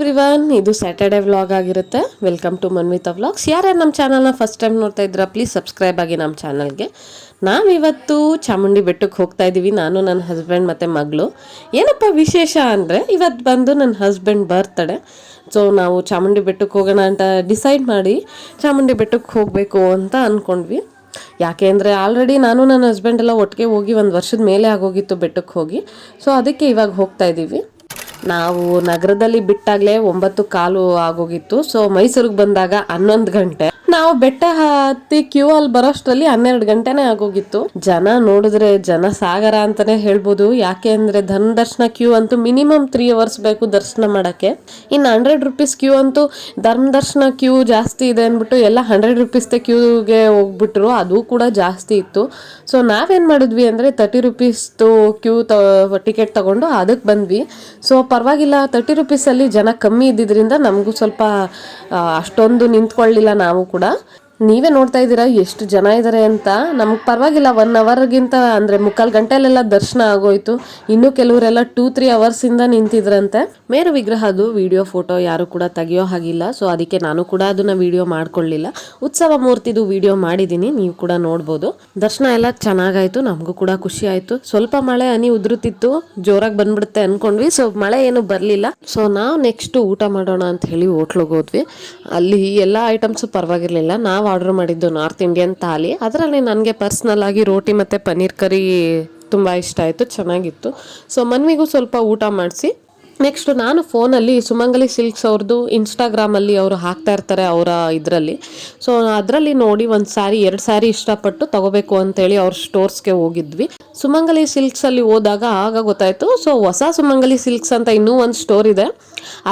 Everyone, ಇದು Saturday vlog ಆಗಿರುತ್ತೆ. Welcome to Manvita vlogs ಯಾರ್ಯಾರು ನಮ್ಮ ಚಾನಲ್ನ ಫಸ್ಟ್ ಟೈಮ್ ನೋಡ್ತಾ ಇದ್ದೀರಾ ಪ್ಲೀಸ್ ಸಬ್ಸ್ಕ್ರೈಬ್ ಆಗಿ ನಮ್ಮ ಚಾನಲ್ಗೆ ನಾವಿವತ್ತು ಚಾಮುಂಡಿ ಬೆಟ್ಟಕ್ಕೆ ಹೋಗ್ತಾ ಇದ್ದೀವಿ. ನಾನು ನನ್ನ ಹಸ್ಬೆಂಡ್ ಮತ್ತು ಮಗಳು. ಏನಪ್ಪ ವಿಶೇಷ ಅಂದರೆ ಇವತ್ತು ಬಂದು ನನ್ನ ಹಸ್ಬೆಂಡ್ ಬರ್ತಡೆ ಸೊ ನಾವು ಚಾಮುಂಡಿ ಬೆಟ್ಟಕ್ಕೆ ಹೋಗೋಣ ಅಂತ ಡಿಸೈಡ್ ಮಾಡಿ ಚಾಮುಂಡಿ ಬೆಟ್ಟಕ್ಕೆ ಹೋಗಬೇಕು ಅಂತ ಅಂದ್ಕೊಂಡ್ವಿ ಯಾಕೆ ಅಂದರೆ ಆಲ್ರೆಡಿ ನಾನು ನನ್ನ ಹಸ್ಬೆಂಡ್ ಎಲ್ಲ ಒಟ್ಟಿಗೆ ಹೋಗಿ ಒಂದು ವರ್ಷದ ಮೇಲೆ ಆಗೋಗಿತ್ತು ಬೆಟ್ಟಕ್ಕೆ ಹೋಗಿ. ಸೊ ಅದಕ್ಕೆ ಇವಾಗ ಹೋಗ್ತಾ ಇದ್ದೀವಿ. ನಾವು ನಗರದಲ್ಲಿ ಬಿಟ್ಟಾಗಲೇ ಒಂಬತ್ತು ಕಾಲು ಆಗೋಗಿತ್ತು. ಸೊ ಮೈಸೂರಿಗೆ ಬಂದಾಗ ಹನ್ನೊಂದು ಗಂಟೆ. ನಾವು ಬೆಟ್ಟ ಹತ್ತಿ ಕ್ಯೂ ಅಲ್ಲಿ ಬರೋಷ್ಟರಲ್ಲಿ ಹನ್ನೆರಡು ಗಂಟೆನೇ ಆಗೋಗಿತ್ತು. ಜನ ನೋಡಿದ್ರೆ ಜನ ಸಾಗರ ಅಂತಾನೆ ಹೇಳ್ಬೋದು. ಯಾಕೆ ಅಂದ್ರೆ ಧನ ದರ್ಶನ ಕ್ಯೂ ಅಂತೂ ಮಿನಿಮಮ್ ತ್ರೀ ಅವರ್ಸ್ ಬೇಕು ದರ್ಶನ ಮಾಡಕ್ಕೆ. ಇನ್ನು ಹಂಡ್ರೆಡ್ ರುಪೀಸ್ ಕ್ಯೂ ಅಂತೂ ಧರ್ಮ ದರ್ಶನ ಕ್ಯೂ ಜಾಸ್ತಿ ಇದೆ ಅಂದ್ಬಿಟ್ಟು ಎಲ್ಲ ಹಂಡ್ರೆಡ್ ರುಪೀಸ್ದೆ ಕ್ಯೂಗೆ ಹೋಗ್ಬಿಟ್ರು. ಅದು ಕೂಡ ಜಾಸ್ತಿ ಇತ್ತು. ಸೊ ನಾವೇನು ಮಾಡಿದ್ವಿ ಅಂದ್ರೆ ತರ್ಟಿ ರುಪೀಸ್ದು ಕ್ಯೂ ಟಿಕೆಟ್ ತಗೊಂಡು ಅದಕ್ಕೆ ಬಂದ್ವಿ. ಸೊ ಪರವಾಗಿಲ್ಲ ತರ್ಟಿ ರುಪೀಸಲ್ಲಿ ಜನ ಕಮ್ಮಿ ಇದ್ದಿದ್ರಿಂದ ನಮಗೂ ಸ್ವಲ್ಪ ಅಷ್ಟೊಂದು ನಿಂತ್ಕೊಳ್ಳಿಲ್ಲ ನಾವು ಕೂಡ. కూడా ನೀವೇ ನೋಡ್ತಾ ಇದ್ದೀರಾ? ಎಷ್ಟು ಜನ ಇದ್ದಾರೆ ಅಂತ? ನಮ್ಗೆ ಪರವಾಗಿಲ್ಲ ಒನ್ ಅವರ್ಗಿಂತ ಅಂದರೆ ಮುಕ್ಕಾಲು ಗಂಟೆಲೆಲ್ಲ ದರ್ಶನ ಆಗೋಯ್ತು. ಇನ್ನು ಕೆಲವರೆಲ್ಲ ಟೂ ತ್ರೀ ಅವರ್ಸಿಂದ ನಿಂತಿದ್ರಂತೆ. ಮೇರು ವಿಗ್ರಹದು ವಿಡಿಯೋ ಫೋಟೋ ಯಾರು ಕೂಡ ತೆಗಿಯೋ ಹಾಗಿಲ್ಲ. ಸೊ ಅದಕ್ಕೆ ನಾನು ಕೂಡ ಅದನ್ನ ವಿಡಿಯೋ ಮಾಡ್ಕೊಳ್ಳಿಲ್ಲ. ಉತ್ಸವ ಮೂರ್ತಿದು ವಿಡಿಯೋ ಮಾಡಿದ್ದೀನಿ ನೀವು ಕೂಡ ನೋಡ್ಬೋದು. ದರ್ಶನ ಎಲ್ಲ ಚೆನ್ನಾಗಾಯ್ತು, ನಮಗೂ ಕೂಡ ಖುಷಿ ಆಯ್ತು. ಸ್ವಲ್ಪ ಮಳೆ ಹನಿ ಉದುರುತ್ತಿತ್ತು ಜೋರಾಗಿ ಬಂದ್ಬಿಡುತ್ತೆ ಅನ್ಕೊಂಡ್ವಿ. ಸೊ ಮಳೆ ಏನು ಬರಲಿಲ್ಲ. ಸೊ ನಾವು ನೆಕ್ಸ್ಟ್ ಊಟ ಮಾಡೋಣ ಅಂತ ಹೇಳಿ ಹೋಟ್ಲಿಗೆ ಹೋದ್ವಿ. ಅಲ್ಲಿ ಎಲ್ಲ ಐಟಮ್ಸು ಪರವಾಗಿರ್ಲಿಲ್ಲ. ನಾವು ಆರ್ಡರ್ ಮಾಡಿದ್ದು ನಾರ್ತ್ ಇಂಡಿಯನ್ ಥಾಲಿ. ಅದರಲ್ಲಿ ನನಗೆ ಪರ್ಸ್ನಲ್ ಆಗಿ ರೋಟಿ ಮತ್ತು ಪನ್ನೀರ್ ಕರಿ ತುಂಬ ಇಷ್ಟ ಆಯಿತು, ಚೆನ್ನಾಗಿತ್ತು. ಸೊ ಮನ್ವಿಗೂ ಸ್ವಲ್ಪ ಊಟ ಮಾಡಿಸಿ. ನೆಕ್ಸ್ಟ್ ನಾನು ಫೋನಲ್ಲಿ ಸುಮಂಗಲಿ ಸಿಲ್ಕ್ಸ್ ಅವ್ರದ್ದು ಇನ್ಸ್ಟಾಗ್ರಾಮಲ್ಲಿ ಅವರು ಹಾಕ್ತಾ ಇರ್ತಾರೆ ಅವರ ಇದರಲ್ಲಿ. ಸೊ ಅದರಲ್ಲಿ ನೋಡಿ ಒಂದು ಸ್ಯಾರಿ ಎರಡು ಸ್ಯಾರಿ ಇಷ್ಟಪಟ್ಟು ತಗೋಬೇಕು ಅಂತೇಳಿ ಅವ್ರ ಸ್ಟೋರ್ಸ್ಗೆ ಹೋಗಿದ್ವಿ. ಸುಮಂಗಲಿ ಸಿಲ್ಕ್ಸಲ್ಲಿ ಹೋದಾಗ ಆಗ ಗೊತ್ತಾಯಿತು. ಸೊ ಹೊಸ ಸುಮಂಗಲಿ ಸಿಲ್ಕ್ಸ್ ಅಂತ ಇನ್ನೂ ಒಂದು ಸ್ಟೋರ್ ಇದೆ.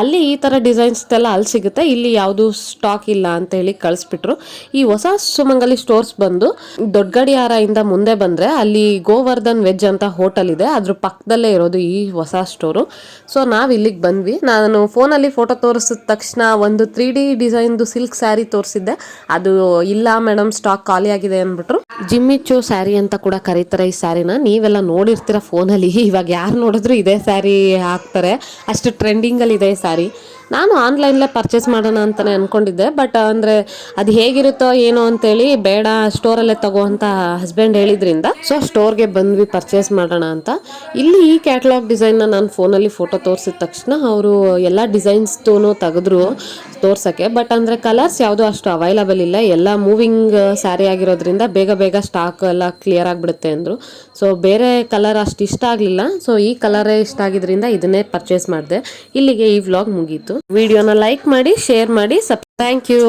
ಅಲ್ಲಿ ಈ ಥರ ಡಿಸೈನ್ಸ್ ಎಲ್ಲ ಅಲ್ಲಿ ಸಿಗುತ್ತೆ. ಇಲ್ಲಿ ಯಾವುದು ಸ್ಟಾಕ್ ಇಲ್ಲ ಅಂತ ಹೇಳಿ ಕಳಿಸ್ಬಿಟ್ರು. ಈ ಹೊಸ ಸುಮಂಗಲಿ ಸ್ಟೋರ್ಸ್ ಬಂದು ದೊಡ್ಡ ಗಡಿಯಾರದಿಂದ ಮುಂದೆ ಬಂದರೆ ಅಲ್ಲಿ ಗೋವರ್ಧನ್ ವೆಜ್ ಅಂತ ಹೋಟೆಲ್ ಇದೆ. ಅದ್ರ ಪಕ್ಕದಲ್ಲೇ ಇರೋದು ಈ ಹೊಸ ಸ್ಟೋರು ಸೊ ನಾವು ಇಲ್ಲಿಗೆ ಬಂದ್ವಿ. ನಾನು ಫೋನಲ್ಲಿ ಫೋಟೋ ತೋರಿಸಿದ ತಕ್ಷಣ ಒಂದು ತ್ರೀ ಡಿ ಡಿಸೈನ್ದು ಸಿಲ್ಕ್ ಸ್ಯಾರಿ ತೋರಿಸಿದ್ದೆ. ಅದು ಇಲ್ಲ ಮೇಡಮ್ ಸ್ಟಾಕ್ ಖಾಲಿ ಆಗಿದೆ ಅಂದ್ಬಿಟ್ರು. ಜಿಮ್ಮಿಚ್ಚು ಸ್ಯಾರಿ ಅಂತ ಕೂಡ ಕರೀತಾರೆ ಈ ಸ್ಯಾರಿನ ನೀವೆಲ್ಲ ನೋಡಿರ್ತೀರ ಫೋನಲ್ಲಿ. ಇವಾಗ ಯಾರು ನೋಡಿದ್ರು ಇದೇ ಸ್ಯಾರಿ ಹಾಕ್ತಾರೆ. ಅಷ್ಟು ಟ್ರೆಂಡಿಂಗಲ್ಲಿ ಇದೆ ಈ ಸ್ಯಾರಿ ನಾನು ಆನ್ಲೈನ್ಲೇ ಪರ್ಚೇಸ್ ಮಾಡೋಣ ಅಂತಲೇ ಅಂದ್ಕೊಂಡಿದ್ದೆ ಬಟ್ ಅಂದರೆ ಅದು ಹೇಗಿರುತ್ತೋ ಏನೋ ಅಂತೇಳಿ ಬೇಡ ಸ್ಟೋರಲ್ಲೇ ತಗೋ ಅಂತ ಹಸ್ಬೆಂಡ್ ಹೇಳಿದ್ರಿಂದ. ಸೊ ಸ್ಟೋರ್ಗೆ ಬಂದ್ವಿ ಪರ್ಚೇಸ್ ಮಾಡೋಣ ಅಂತ. ಇಲ್ಲಿ ಈ ಕ್ಯಾಟ್ಲಾಗ್ ಡಿಸೈನ್ನ ನಾನು ಫೋನಲ್ಲಿ ಫೋಟೋ ತೋರಿಸಿದ ತಕ್ಷಣ ಅವರು ಎಲ್ಲ ಡಿಸೈನ್ಸ್ತೂ ತೆಗೆದ್ರು ತೋರ್ಸೋಕ್ಕೆ. ಬಟ್ ಅಂದರೆ ಕಲರ್ಸ್ ಯಾವುದೂ ಅಷ್ಟು ಅವೈಲಬಲ್ ಇಲ್ಲ. ಎಲ್ಲ ಮೂವಿಂಗ್ ಸ್ಯಾರಿ ಆಗಿರೋದ್ರಿಂದ ಬೇಗ ಬೇಗ ಸ್ಟಾಕ್ ಎಲ್ಲ ಕ್ಲಿಯರ್ ಆಗಿಬಿಡುತ್ತೆ ಅಂದರು. ಸೊ ಬೇರೆ ಕಲರ್ ಅಷ್ಟು ಇಷ್ಟ ಆಗಲಿಲ್ಲ. ಸೊ ಈ ಕಲರೇ ಇಷ್ಟ ಆಗಿದ್ರಿಂದ ಇದನ್ನೇ ಪರ್ಚೇಸ್ ಮಾಡಿದೆ. ಇಲ್ಲಿಗೆ ಈ ವ್ಲಾಗ್ ಮುಗೀತು. ವಿಡಿಯೋನ ಲೈಕ್ ಮಾಡಿ ಶೇರ್ ಮಾಡಿ ಸಬ್ ಥ್ಯಾಂಕ್ ಯು